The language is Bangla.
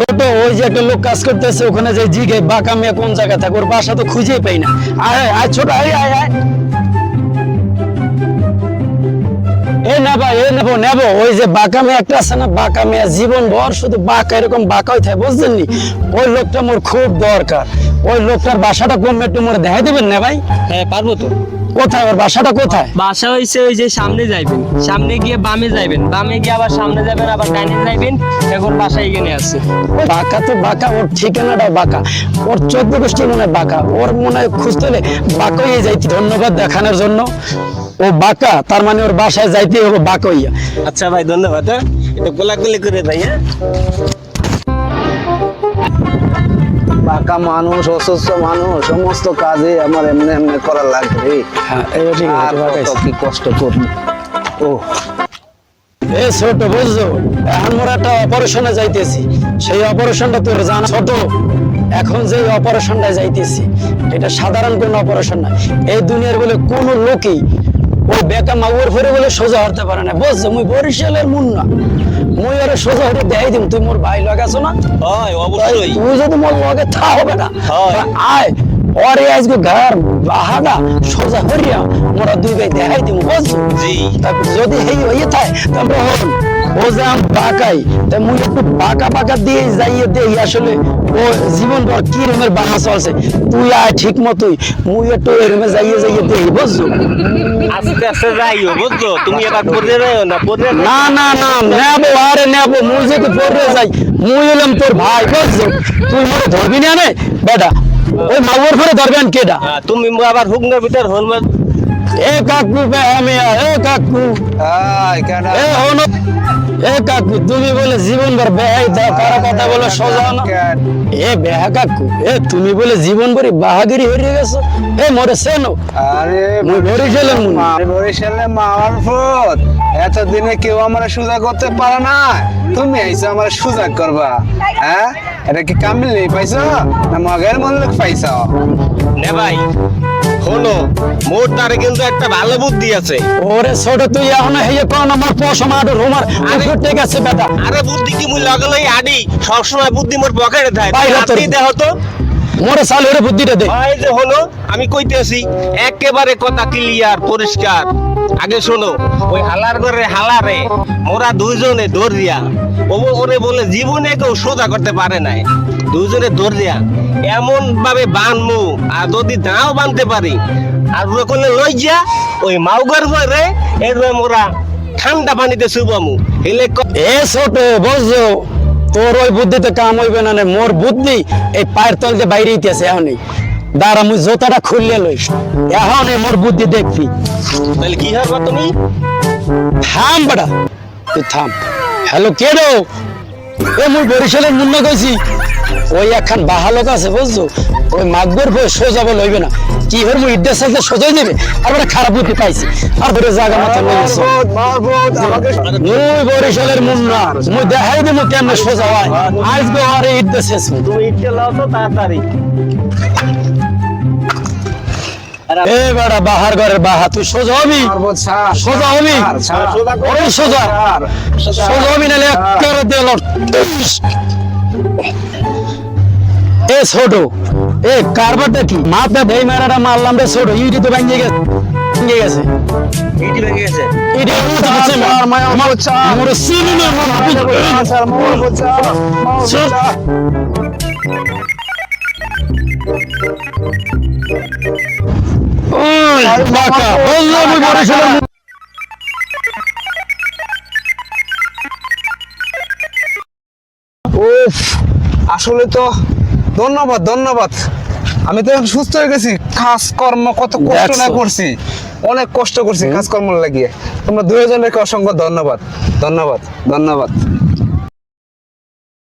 ছোট, ওই যে একটা লোক কাজ করতেছে, ওখানে যে জিগে বাঁকা মেয়ে কোন জায়গা থাকে, ওর বাসা তো খুঁজেই পাই না। আয় আয়, ছোট, আয় আয় আয়। এ নেব এ নেব নেব। ওই যে বাঁকা মেয়ে একটা আছে না বাঁকা মেয়ে জীবন ভর শুধু বাঁকা এরকম বাঁকাই থাকে বুঝলেন নি? ওই লোকটা মোর খুব দরকার। ওই লোকটার বাসাটা কমে একটু মোর দেখাই দেবেন না ভাই? হ্যাঁ পারব তো। কোথায়? ওর বাসাটা কোথায়? বাসা হইছে ওই যে সামনে যাইবেন। সামনে গিয়ে বামে যাইবেন। বামে গিয়ে আবার সামনে যাবেন আবার ডাইনে যাইবেন। এখন বাসা এখানে আছে। বাঁকা তো বাঁকা ওর ঠিকানাটা বাঁকা। ওর চোদ্দ গোষ্ঠী মনে হয় বাঁকা। ওর মনে হয় খুঁজতে হলে বাঁকইয়ে যাইতে। ধন্যবাদ দেখানোর জন্য। ও বাঁকা তার মানে ওর বাসায় যাইতে হবে বাঁকইয়া আচ্ছা ভাই ধন্যবাদ হ্যাঁ? এটা গোলাগুলি করে ভাই হ্যাঁ? পাকা মানুষ অসুস্থ মানুষ সমস্ত কাজে আমার এমনি এমনি করা লাগবে। হ্যাঁ এটা আর কত কি কষ্ট করব। ও এ ছোট বুঝছ? এখন মোর একটা অপারেশনে যাইতেছি। সেই অপারেশনটা তোর জানা ছোট। এখন যে অপারেশনটা যাইতেছি এটা সাধারণ কোনো অপারেশন না। এই দুনিয়ার বলে কোন লোকই ওই বেকা মাগুর ফেরে বলে সোজা হতে পারে না। বুঝছ? মুই বরিশালের মুন্না। মুই আরে সোজা হতে দেখাই দিম। তুই মোর ভাই লাগাছো না? হয় তুই যদি মোর লগে থা হবে না আয়। ওরে আজকে ঘর বাহাদা সোজা করিয়া মোরা দুই ভাই দেখাই দিম বুঝছ? জি। যদি হেই হয়ে থাকে তারপর হন ও যে আম বাঁকাই। তা মুই একটু বাঁকা বাঁকা দিয়ে যাইয়ে দেই আসলে ও জীবন ভর কি রকমের বাঁকা চলছে। তুই আয় ঠিক মতোই। মুই একটু যাইয়ে যাইয়ে দেই বুঝছ? আস্তে আস্তে যাইও বুঝছ? তুমি এবার পড়ে যাইও না পড়ে না না না নেব আরে নেব মুই যদি পড়ে যাই মুই এলাম তোর ভাই বুঝছ? তুই মোরে ধরবি না রে? বেটা ওই মাগুর ফেরে ধরবেন কেডা? তুমি আবার হুকনার ভিতর হল এ এ কাকু তুমি বলে জীবন কথা কাকু এ তুমি ভরি বাহাদুরি হয়ে গেছো এ মরে সেনো মুনি। এতদিনে কেউ আমার সুজা করতে পারে না তুমি আইসো আমার সুজা করবা হ্যাঁ এটা কি কামিল নেই পাইছো না মগের মূল্য পাইছো নে ভাই হলো মোর তারে কিন্তু একটা ভালো বুদ্ধি আছে। ওরে ছোট তুই এখন হেয়ে কোন আমার পশম আর রোমার আরে- ঠিক আছে বেটা। আরে বুদ্ধি কি মুই লগে আডি সবসময় বুদ্ধি মোর পকেটে থাকে। রাতেই দেহ তো। মোরে সাল হরে বুদ্ধিটা দে। ভাই যে হলো আমি কইতেছি একেবারে কথা ক্লিয়ার পরিষ্কার। আগে শোনো ওই হালার ঘরে হালারে মোরা দুইজনে দৌড়িয়া ও ওরে বলে জীবনে কেউ সোজা করতে পারে নাই। দুইজনে দৌড়িয়া এমন ভাবে বানমু আর যদি নাও বানতে পারি আর ওরে করলে লই যা ওই মাউগার ঘরে এর মোরা ঠান্ডা পানিতে শুবামু। হেলে এ ছোট বুঝছ তোর ওই বুদ্ধিতে কাম হইবে না মোর বুদ্ধি এই পায়ের তল দিয়ে বাইরে ইতিহাসে এখনই। দাঁড়া, মুই জোতাটা খুললে লই এখন মোর বুদ্ধি দেখবি। তাহলে কি হবে তুমি? থাম বাড়া তুই থাম। হ্যালো, কে রে এ, মুই বরিশালের মুন্না কইছি। ওই একখান বাহা লোক আছে বুঝছ? ওই মাগবের বই সোজা বলে হইবে না। কি মুই ইড্ডের সাথে সোজাই দেবে আর বড় খারাপ বুদ্ধি পাইছি। আর বড় জায়গা মাথা লই আমাকে মুই বরিশালের মুন্না মুই দেখাই দেবো কেমনে সোজা হয়। আজকে আর ইড্ডে শেষ। তুমি ইচ্ছে লাও তো তাড়াতাড়ি। এ বেড়া বাহার ঘরের বাহা তুই সোজা হবি? সোজা হবি। সোজা সোজা। হবি এ ছোট। এ কারবারটা কি? মাথা দেই মারাটা মারলাম রে ছোট। ইডি তো ভাঙিয়ে গেছে। ভেঙে গেছে। ইটি ভেঙে গেছে? ইডি উঠে গেছে ছাড়, মায়া, আমার ছাড়। মোর সিনি না মারফত ছাড়, মারফত ছাড়। ছাড়। ওই বাকা। বললাম আমি বরিশালের আসলে তো ধন্যবাদ ধন্যবাদ। আমি তো এখন সুস্থ হয়ে গেছি। কাজ কর্ম কত কষ্ট না করছি। অনেক কষ্ট করছি কাজ কর্ম লাগিয়ে। তোমরা দুজনকে অসংখ্য ধন্যবাদ ধন্যবাদ ধন্যবাদ।